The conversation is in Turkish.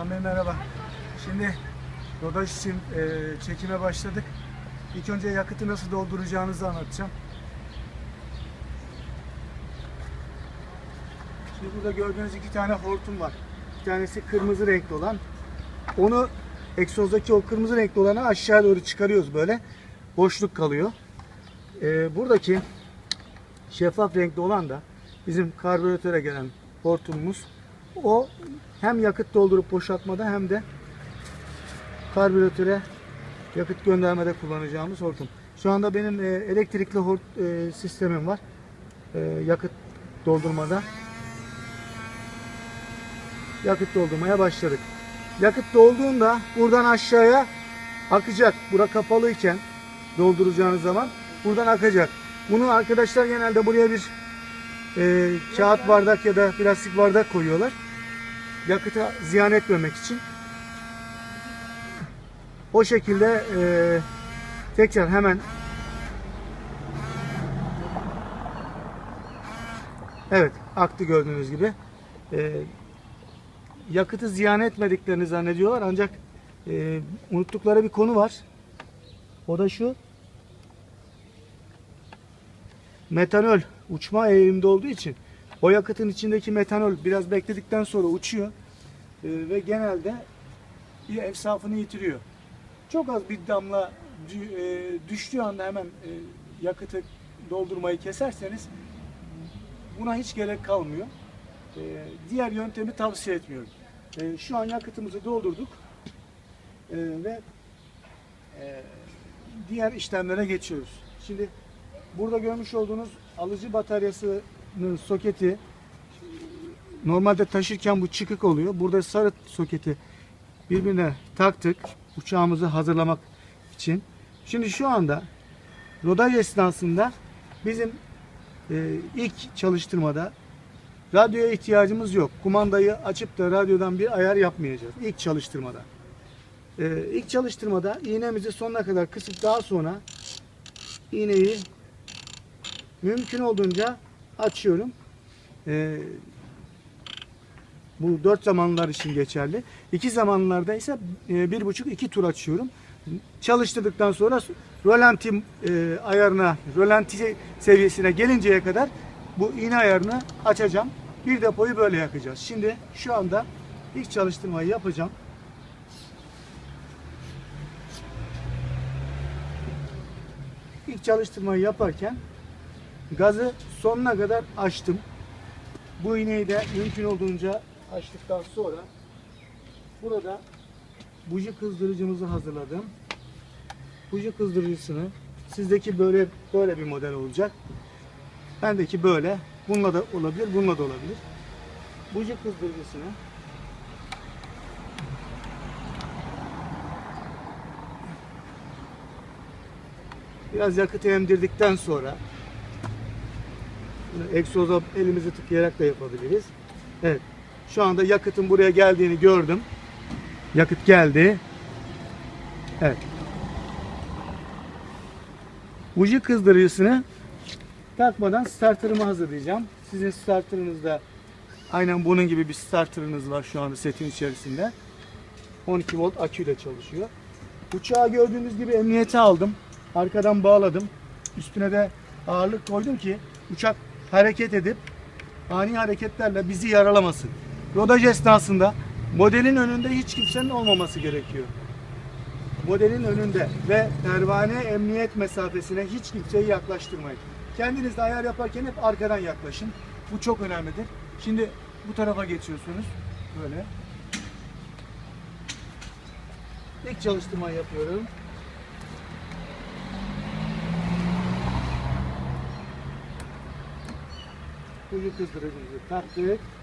Hasan merhaba. Şimdi rodaj için e, çekime başladık. İlk önce yakıtı nasıl dolduracağınızı anlatacağım. Şimdi burada gördüğünüz iki tane hortum var. Bir tanesi kırmızı renkli olan. Onu egzozdaki o kırmızı renkli olanı aşağı doğru çıkarıyoruz böyle. Boşluk kalıyor. E, buradaki şeffaf renkli olan da bizim karbüratöre gelen hortumumuz. O hem yakıt doldurup boşaltmada hem de karbüratöre yakıt göndermede kullanacağımız hortum. Şu anda benim e, elektrikli hort, e, sistemim var. E, yakıt doldurmada. Yakıt doldurmaya başladık. Yakıt dolduğunda buradan aşağıya akacak. Bura kapalıyken dolduracağınız zaman buradan akacak. Bunu arkadaşlar genelde buraya bir e, kağıt bardak ya da plastik bardak koyuyorlar. Yakıta ziyan etmemek için. O şekilde e, tekrar hemen Evet aktı gördüğünüz gibi. E, yakıtı ziyan etmediklerini zannediyorlar ancak e, unuttukları bir konu var. O da şu. Metanol uçma eğilimde olduğu için o yakıtın içindeki metanol biraz bekledikten sonra uçuyor E, ve genelde bir efsafını yitiriyor. Çok az bir damla e, düştüğü anda hemen e, yakıtı doldurmayı keserseniz buna hiç gerek kalmıyor. E, diğer yöntemi tavsiye etmiyorum. E, şu an yakıtımızı doldurduk E, ve e, diğer işlemlere geçiyoruz. Şimdi burada görmüş olduğunuz alıcı bataryasının soketi normalde taşırken bu çıkık oluyor. Burada sarı soketi birbirine taktık uçağımızı hazırlamak için. Şimdi şu anda rodaj esnasında bizim e, ilk çalıştırmada radyoya ihtiyacımız yok. Kumandayı açıp da radyodan bir ayar yapmayacağız ilk çalıştırmada. E, ilk çalıştırmada iğnemizi sonuna kadar kısıp daha sonra iğneyi mümkün olduğunca açıyorum. E, bu dört zamanlar için geçerli. İki zamanlarda ise e, bir buçuk iki tur açıyorum. Çalıştırdıktan sonra rolanti e, ayarına, rolanti seviyesine gelinceye kadar bu iğne ayarını açacağım. Bir depoyu böyle yakacağız. Şimdi şu anda ilk çalıştırmayı yapacağım. İlk çalıştırmayı yaparken gazı sonuna kadar açtım. Bu iğneyi de mümkün olduğunca açtıktan sonra burada buji kızdırıcımızı hazırladım. Buji kızdırıcısını sizdeki böyle böyle bir model olacak. Bendeki böyle. Bununla da olabilir, bununla da olabilir. Buji kızdırıcısını biraz yakıt emdirdikten sonra egzoza elimizi tıkayarak da yapabiliriz. Evet. Şu anda yakıtın buraya geldiğini gördüm. Yakıt geldi. Evet. Buji kızdırıcısını takmadan starterımı hazırlayacağım. Sizin starterınızda aynen bunun gibi bir starterınız var şu anda setin içerisinde. 12 volt aküyle çalışıyor. Uçağı gördüğünüz gibi emniyete aldım. Arkadan bağladım. Üstüne de ağırlık koydum ki uçak hareket edip ani hareketlerle bizi yaralamasın. Rodaj esnasında modelin önünde hiç kimsenin olmaması gerekiyor. Modelin önünde ve pervane emniyet mesafesine hiç kimseyi yaklaştırmayın. Kendiniz de ayar yaparken hep arkadan yaklaşın. Bu çok önemlidir. Şimdi bu tarafa geçiyorsunuz. Böyle. İlk çalıştırmayı yapıyorum. Kuyu kızdırıcımızı taktık.